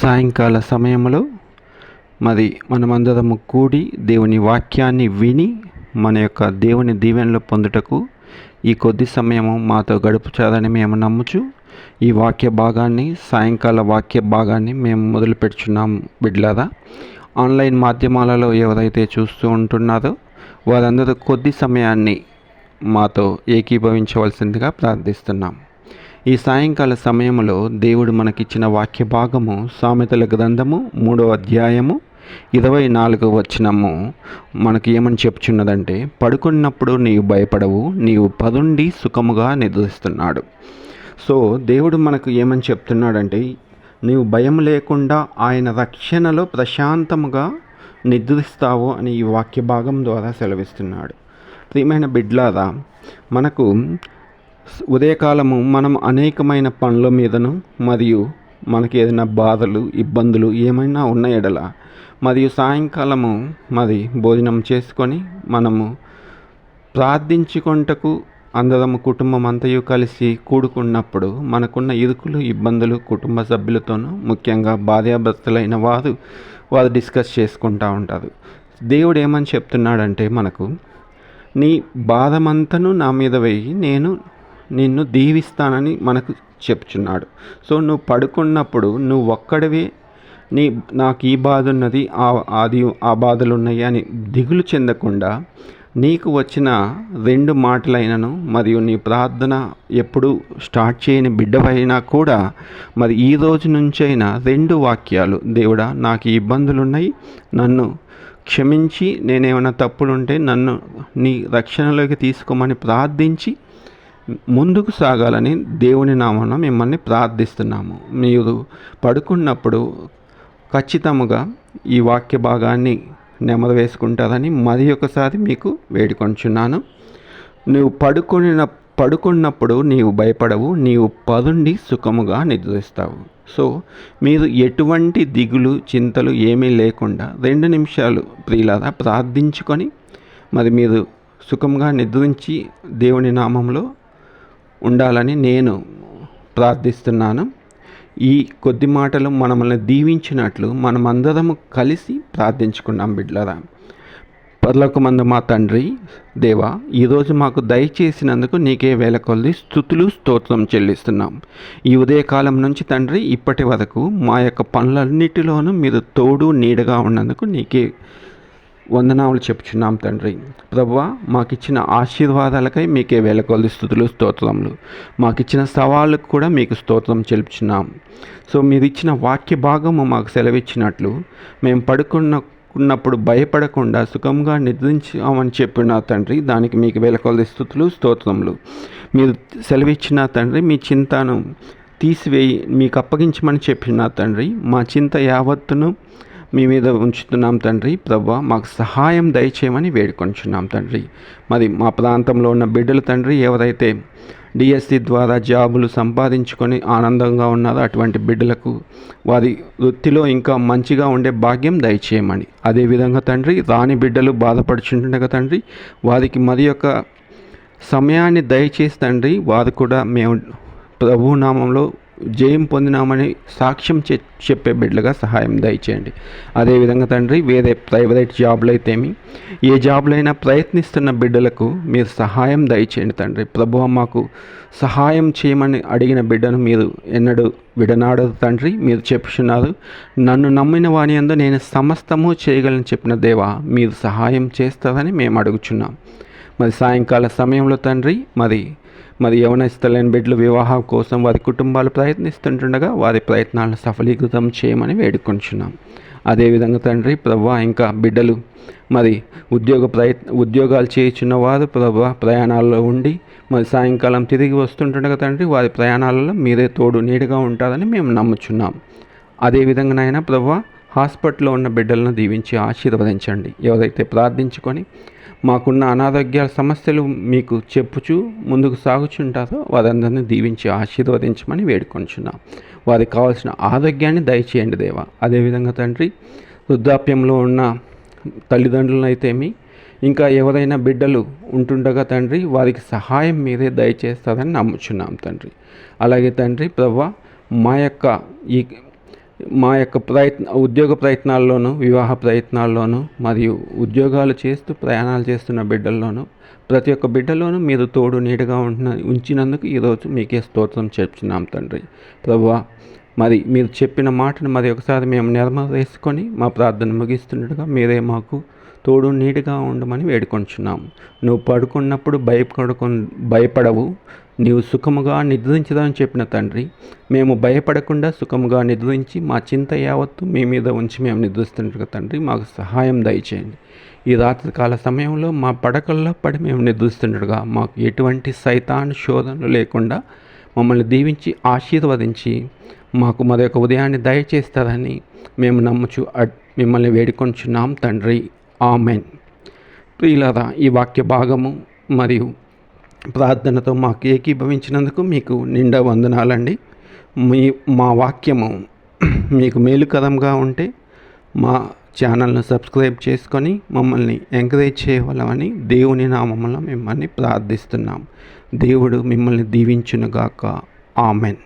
సాయంకాల సమయంలో మరి మనమందరము కూడి దేవుని వాక్యాన్ని విని మన యొక్క దేవుని దీవెనలు పొందుటకు ఈ కొద్ది సమయము మాతో గడుపుచారని మేము నమ్ముచు ఈ వాక్య భాగాన్ని సాయంకాల వాక్య భాగాన్ని మేము మొదలు పెడుచున్నాం బిడ్లారా. ఆన్లైన్ మాధ్యమాలలో ఎవరైతే చూస్తూ ఉంటున్నారో వారందరూ కొద్ది సమయాన్ని మాతో ఏకీభవించవలసిందిగా ప్రార్థిస్తున్నాం. ఈ సాయంకాల సమయంలో దేవుడు మనకిచ్చిన వాక్య భాగము సామెతల గ్రంథము మూడవ అధ్యాయము ఇరవై నాలుగు వచనము మనకి ఏమని చెప్తున్నదంటే పడుకున్నప్పుడు నీవు భయపడవు నీవు పదుండి సుఖముగా నిద్రిస్తున్నాడు. సో దేవుడు మనకు ఏమని చెప్తున్నాడంటే నీవు భయం లేకుండా ఆయన రక్షణలో ప్రశాంతముగా నిద్రిస్తావు అని ఈ వాక్య భాగం ద్వారా సెలవిస్తున్నాడు. ప్రియమైన బిడ్లారా మనకు ఉదయకాలము మనం అనేకమైన పనుల మీదను మరియు మనకి ఏదైనా బాధలు ఇబ్బందులు ఏమైనా ఉన్న ఎడల మరియు సాయంకాలము మరి భోజనం చేసుకొని మనము ప్రార్థించుకుంటకు అందరము కుటుంబం అంతయు కలిసి కూడుకున్నప్పుడు మనకున్న ఇరుకులు ఇబ్బందులు కుటుంబ సభ్యులతోనూ ముఖ్యంగా భార్యాభర్తలైన వారు వారు డిస్కస్ చేసుకుంటూ ఉంటారు. దేవుడు ఏమని చెప్తున్నాడంటే మనకు నీ బాధమంతను నా మీద వేయి నేను నిన్ను దీవిస్తానని మనకు చెప్తున్నాడు సో నువ్వు పడుకున్నప్పుడు నువ్వు ఒక్కడివే నీ నాకు ఈ బాధ ఉన్నది అది ఆ బాధలు ఉన్నాయి అని దిగులు చెందకుండా నీకు వచ్చిన రెండు మాటలైనను మరియు నీ ప్రార్థన ఎప్పుడు స్టార్ట్ చేయని బిడ్డవైనా కూడా మరి ఈ రోజు నుంచైనా రెండు వాక్యాలు దేవుడా నాకు ఈ ఇబ్బందులు ఉన్నాయి నన్ను క్షమించి నేనేమైనా తప్పులుంటే నన్ను నీ రక్షణలోకి తీసుకోమని ప్రార్థించి ముందుకు సాగాలని దేవుని నామన మిమ్మల్ని ప్రార్థిస్తున్నాము. మీరు పడుకున్నప్పుడు ఖచ్చితముగా ఈ వాక్య భాగాన్ని నెమరు వేసుకుంటారని మరి ఒకసారి మీకు వేడుకొంచున్నాను. నువ్వు పడుకున్న పడుకున్నప్పుడు నీవు భయపడవు నీవు పదుండి సుఖముగా నిద్రిస్తావు. సో మీరు ఎటువంటి దిగులు చింతలు ఏమీ లేకుండా రెండు నిమిషాలు ప్రియులారా ప్రార్థించుకొని మరి మీరు సుఖంగా నిద్రించి దేవుని నామంలో ఉండాలని నేను ప్రార్థిస్తున్నాను. ఈ కొద్ది మాటలు మనల్ని దీవించినట్లు మనమందరము కలిసి ప్రార్థించుకున్నాం బిడ్లరా. మందు మా తండ్రి దేవా ఈరోజు మాకు దయచేసినందుకు నీకే వేల కొద్ది స్థుతులు స్తోత్రం చెల్లిస్తున్నాం. ఈ ఉదయకాలం నుంచి తండ్రి ఇప్పటి వరకు మా యొక్క పనులన్నిటిలోనూ మీరు తోడు నీడగా ఉన్నందుకు నీకే వందనాములు చెప్పుచున్నాం తండ్రి. ప్రభు మాకిచ్చిన ఆశీర్వాదాలకై మీకే వేలకొలది స్థుతులు స్తోత్రములు. మాకిచ్చిన సవాళ్ళకు కూడా మీకు స్తోత్రం చెల్పుచున్నాం. సో మీరు ఇచ్చిన వాక్య భాగము మాకు సెలవిచ్చినట్లు మేము పడుకున్న ఉన్నప్పుడు భయపడకుండా సుఖంగా నిద్రించామని చెప్పిన తండ్రి దానికి మీకు వేల స్థుతులు స్తోత్రములు. మీరు సెలవిచ్చిన తండ్రి మీ చింతను తీసివేయి మీకు అప్పగించమని చెప్పిన తండ్రి మా చింత యావత్తును మీ మీద ఉంచుతున్నాం తండ్రి ప్రభా. మాకు సహాయం దయచేయమని వేడుకొంచున్నాం తండ్రి. మరి మా ప్రాంతంలో ఉన్న బిడ్డలు తండ్రి ఎవరైతే డిఎస్సి ద్వారా జాబులు సంపాదించుకొని ఆనందంగా ఉన్నారో అటువంటి బిడ్డలకు వారి వృత్తిలో ఇంకా మంచిగా ఉండే భాగ్యం దయచేయమని. అదేవిధంగా తండ్రి రాని బిడ్డలు బాధపడుచుంటుండగా తండ్రి వారికి మరి యొక్క సమయాన్ని దయచేసి తండ్రి వారు కూడా మేము ప్రభునామంలో జయం పొందినామని సాక్ష్యం చెప్పే బిడ్డలుగా సహాయం దయచేయండి. అదేవిధంగా తండ్రి వేరే ప్రైవేట్ జాబ్లు అయితేమి ఏ జాబ్లైనా ప్రయత్నిస్తున్న బిడ్డలకు మీరు సహాయం దయచేయండి తండ్రి. ప్రభు మాకు సహాయం చేయమని అడిగిన బిడ్డను మీరు ఎన్నడూ విడనాడదు తండ్రి. మీరు చెప్పుచున్నారు నన్ను నమ్మిన వాని అందు నేను సమస్తము చేయగలను చెప్పిన దేవా మీరు సహాయం చేస్తారని మేము అడుగుచున్నాం. మరి సాయంకాల సమయంలో తండ్రి మరి మరి యవనస్తులైన బిడ్డలు వివాహం కోసం వారి కుటుంబాలు ప్రయత్నిస్తుంటుండగా వారి ప్రయత్నాలను సఫలీకృతం చేయమని వేడుకొంచున్నాం. అదేవిధంగా తండ్రి ప్రభా ఇంకా బిడ్డలు మరి ఉద్యోగ ప్రయత్ ఉద్యోగాలు చేయించిన వారు ప్రభా ప్రయాణాల్లో ఉండి మరి సాయంకాలం తిరిగి వస్తుంటుండగా తండ్రి వారి ప్రయాణాలలో మీరే తోడు నీడుగా ఉంటారని మేము నమ్ముచున్నాం. అదేవిధంగా నాయన ప్రభా హాస్పిటల్లో ఉన్న బిడ్డలను దీవించి ఆశీర్వదించండి. ఎవరైతే ప్రార్థించుకొని మాకున్న అనారోగ్య సమస్యలు మీకు చెప్పుచు ముందుకు సాగుచుంటారో వారందరినీ దీవించి ఆశీర్వదించమని వేడుకొంచున్నాం. వారికి కావాల్సిన ఆరోగ్యాన్ని దయచేయండి దేవా. అదేవిధంగా తండ్రి వృద్ధాప్యంలో ఉన్న తల్లిదండ్రులను అయితేమి ఇంకా ఎవరైనా బిడ్డలు ఉంటుండగా తండ్రి వారికి సహాయం మీరే దయచేస్తారని నమ్ముచున్నాం తండ్రి. అలాగే తండ్రి ప్రభా మా యొక్క ఈ మా యొక్క ప్రయత్న ఉద్యోగ ప్రయత్నాల్లోనూ వివాహ ప్రయత్నాల్లోనూ మరియు ఉద్యోగాలు చేస్తూ ప్రయాణాలు చేస్తున్న బిడ్డల్లోనూ ప్రతి ఒక్క బిడ్డలోనూ మీరు తోడు నీడగా ఉంటున్న ఉంచినందుకు ఈరోజు మీకే స్తోత్రం చెప్తున్నాం తండ్రి. ప్రభువా మరి మీరు చెప్పిన మాటను మరి ఒకసారి మేము వేసుకొని మా ప్రార్థన ముగిస్తున్నట్టుగా మీరే మాకు తోడు నీటిగా ఉండమని వేడుకొంచున్నాం. నువ్వు పడుకున్నప్పుడు భయపడుకు భయపడవు. నీవు సుఖముగా నిద్రించదని చెప్పిన తండ్రి మేము భయపడకుండా సుఖముగా నిద్రించి మా చింత యావత్తు మీ మీద ఉంచి మేము నిద్రిస్తున్నట్టుగా తండ్రి మాకు సహాయం దయచేయండి. ఈ రాత్రికాల సమయంలో మా పడకల్లో పడి మేము నిద్రిస్తుండగా మాకు ఎటువంటి సైతాన్ శోధనలు లేకుండా మమ్మల్ని దీవించి ఆశీర్వదించి మాకు మరొక ఉదయాన్ని దయచేస్తారని మేము నమ్ముచు మిమ్మల్ని వేడుకొంచున్నాం తండ్రి. ఆమెన్. ప్రియులారా ఈ వాక్య భాగము మరియు ప్రార్థనతో మాకు ఏకీభవించినందుకు మీకు నిండా వందనాలండి. మీ మా వాక్యము మీకు మేలుకరంగా ఉంటే మా ఛానల్ను సబ్స్క్రైబ్ చేసుకొని మమ్మల్ని ఎంకరేజ్ చేయవలమని దేవుని నామంలో మిమ్మల్ని ప్రార్థిస్తున్నాం. దేవుడు మిమ్మల్ని దీవించునుగాక. ఆమెన్.